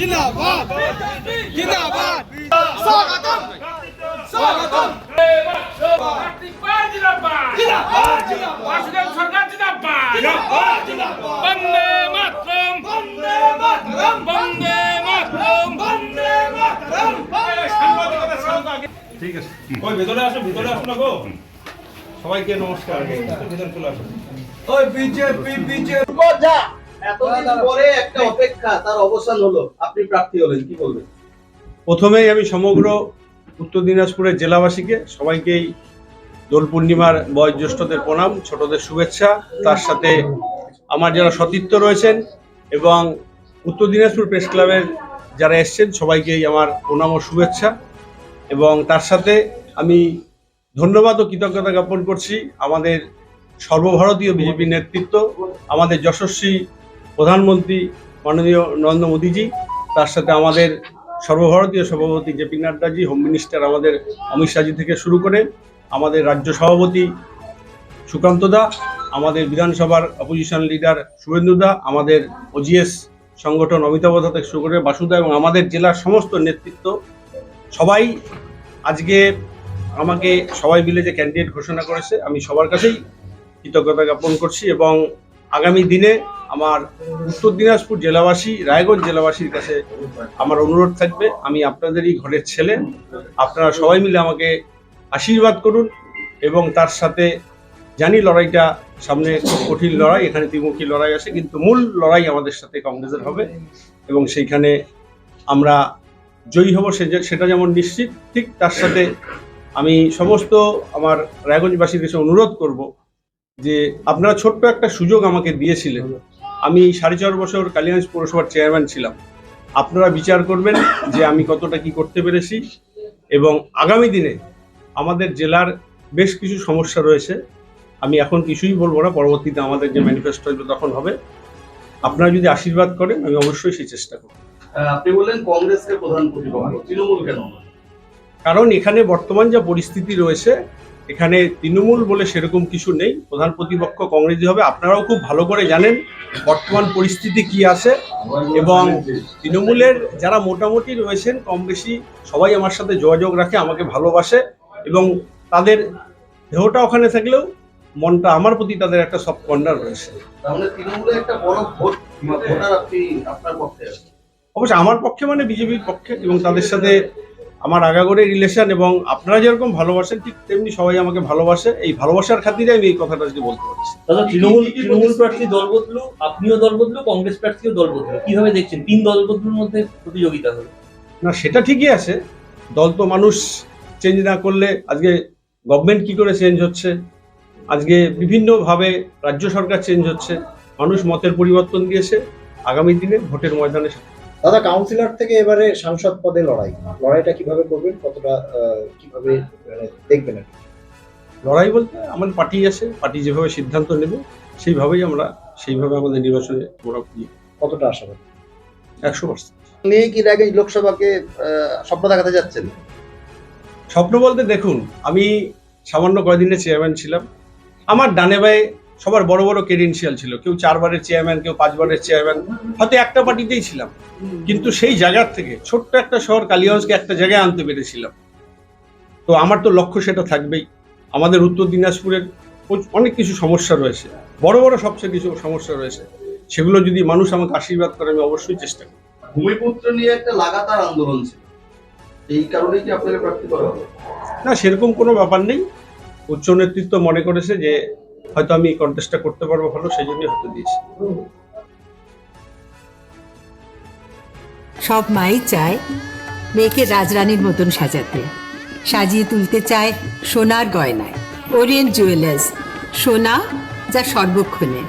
জিন্দাবাদ জিন্দাবাদ স্বাগতম স্বাগতম বাসুদেব সরকার জিন্দাবাদ বন্দে মাতরম বন্দে মাতরম বন্দে মাতরম বন্দে মাতরম ঠিক আছে। ওই ভেতরে আসো ভেতরে আসো না গো। সবাইকে নমস্কার। ভেতরে চলে আসো ওই বিজেপি বিজেপি। এতদিন পরে একটা অপেক্ষা তার অবসান হলো। আপনি প্রার্থী হলেন কি বলবেন? প্রথমেই আমি সমগ্র উত্তর দিনাজপুরের জেলাবাসীকে সবাইকেই দোল পূর্ণিমার বয়োজ্যেষ্ঠদের প্রণাম ছোটদের শুভেচ্ছা তার সাথে আমার যারা সতীর্থ রয়েছেন এবং উত্তর দিনাজপুর প্রেস ক্লাবের যারা এসছেন সবাইকেই আমার প্রণাম ও শুভেচ্ছা। এবং তার সাথে আমি ধন্যবাদ ও কৃতজ্ঞতা জ্ঞাপন করছি আমাদের সর্বভারতীয় বিজেপি নেতৃত্ব আমাদের যশস্বী প্রধানমন্ত্রী মাননীয় নরেন্দ্র মোদীজি, তার সাথে আমাদের সর্বভারতীয় সভাপতি জেপি নাড্ডাজি হোম মিনিস্টার আমাদের অমিত শাহজি থেকে শুরু করে আমাদের রাজ্য সভাপতি সুকান্ত দা, আমাদের বিধানসভার অপোজিশন লিডার শুভেন্দু দা, আমাদের ওজিএস সংগঠন অমিতাভ দা থেকে শুরু করে বাসুদা এবং আমাদের জেলার সমস্ত নেতৃত্ব, সবাই আজকে আমাকে সবাই মিলে যে ক্যান্ডিডেট ঘোষণা করেছে, আমি সবার কাছেই কৃতজ্ঞতা জ্ঞাপন করছি এবং আগামী দিনে আমার উত্তর দিনাজপুর জেলাবাসী, রায়গঞ্জ জেলাবাসীর কাছে আমার অনুরোধ থাকবে, আমি আপনাদেরই ঘরের ছেলে। আপনারা সবাই মিলে আমাকে আশীর্বাদ করুন এবং তার সাথে জানি লড়াইটা সামনে খুব কঠিন লড়াই, এখানে ত্রিমুখী লড়াই আছে, কিন্তু মূল লড়াই আমাদের সাথে কংগ্রেসের হবে এবং সেইখানে আমরা জয়ী হব সে- সেটা যেমন নিশ্চিত, ঠিক তার সাথে আমি সমস্ত আমার রায়গঞ্জবাসীর কাছে অনুরোধ করব যে আপনারা ছোট্ট একটা সুযোগ আমাকে দিয়েছিলেন। আমি সাড়ে চার বছর কালিয়াঞ্জ পৌরসভার চেয়ারম্যান ছিলাম। আপনারা বিচার করবেন যে আমি কতটা কি করতে পেরেছি এবং আগামী দিনে আমাদের জেলার বেশ কিছু সমস্যা রয়েছে। আমি এখন কিছুই বলব না পরবর্তীতে আমাদের যে ম্যানিফেস্টো হবে তখন হবে। আপনারা যদি আশীর্বাদ করেন আমি অবশ্যই সেই চেষ্টা করব। আপনি বললেন কংগ্রেসকে প্রধান প্রতিপক্ষ তৃণমূল কেন কারণ এখানে বর্তমান যা পরিস্থিতি রয়েছে এখানে তৃণমূল বলে সেরকম কিছু নেই। প্রধান প্রতিপক্ষ কংগ্রেসই হবে। আপনারাও খুব ভালো করে জানেন বর্তমান পরিস্থিতি কি আছে এবং তৃণমূলের যারা মোটামুটি রয়েছেন কম বেশি সবাই আমার সাথে যোগাযোগ রাখে আমাকে ভালোবাসে এবং তাদের দেহটা ওখানে থাকলেও মনটা আমার প্রতি তাদের একটা সব কর্নার রয়েছে। অবশ্য আমার পক্ষে মানে বিজেপির পক্ষে এবং তাদের সাথে আমার আগাগোড়ে রিলেশন এবং আপনারা যেরকম ভালোবাসেন ঠিক তেমনি সবাই আমাকে ভালোবাসে। এই ভালোবাসার খাতিরে আমি এই কথাটা আজকে বলতে পারছি। দাদা তৃণমূল তৃণমূল প্রার্থী দল বদলু আপনিও দল বদলু কংগ্রেস প্রার্থীও দল বদলু। কীভাবে দেখছেন? তিন দল বদলুর মধ্যে প্রতিযোগিতা হবে না সেটা ঠিকই আছে। দল তো মানুষ চেঞ্জ না করলে আজকে গভর্নমেন্ট কি করে চেঞ্জ হচ্ছে? আজকে বিভিন্নভাবে রাজ্য সরকার চেঞ্জ হচ্ছে। মানুষ মতের পরিবর্তন দিয়েছে। আগামী দিনে ভোটের ময়দানে দাদা কাউন্সিলর থেকে এবারে সাংসদ পদে লড়াই। লড়াইটা কীভাবে করবেন? কতটা কীভাবে মানে, দেখবেন আর লড়াই বলতে আমাদের পার্টি আছে পার্টি যেভাবে সিদ্ধান্ত নেবে সেইভাবেই আমরা সেইভাবে আমাদের নির্বাচনে আমরা কতটা আশাবাদী একশো পার্সেন্ট। নিয়ে কি রাগে লোকসভাকে স্বপ্ন দেখাতে যাচ্ছেন? স্বপ্ন বলতে দেখুন আমি সামান্য কয়দিনের চেয়ারম্যান ছিলাম। আমার ডানে বায়ে সবার বড় বড় ক্রেডেন্সিয়াল ছিল। কেউ চারবারের চেয়ারম্যান কেউ পাঁচবারের চেয়ারম্যান হয়তো একটা পার্টিতেই ছিলাম। কিন্তু সেই জায়গার থেকে ছোট্ট একটা শহর কালিগঞ্জকে একটা জায়গায় আনতে পেরেছিলাম। তো আমার তো লক্ষ্য সেটা থাকবেই। আমাদের উত্তর দিনাজপুরের অনেক কিছু সমস্যা রয়েছে। বড় বড় সবচেয়ে কিছু সমস্যা রয়েছে। সেগুলো যদি মানুষ আমাকে আশীর্বাদ করে আমি অবশ্যই চেষ্টা করি ভূমিপুত্র নিয়ে একটা লাগাতার আন্দোলন ছিল। এই কারণেই কি আপনাকে প্রার্থী করা হবে না সেরকম কোনো ব্যাপার নেই। উচ্চ নেতৃত্ব মনে করেছে যে হয়তো আমি কন্টেস্টটা করতে পারব ভালো সেই জন্যই হয়তো দিয়েছি। সব মাই চায় মেয়েকে রাজরানীর মতন সাজাতে। সাজিয়ে তুলতে চায় সোনার গয়নায়। ওরিয়েন্ট জুয়েলার্স সোনা যা সর্বক্ষণের।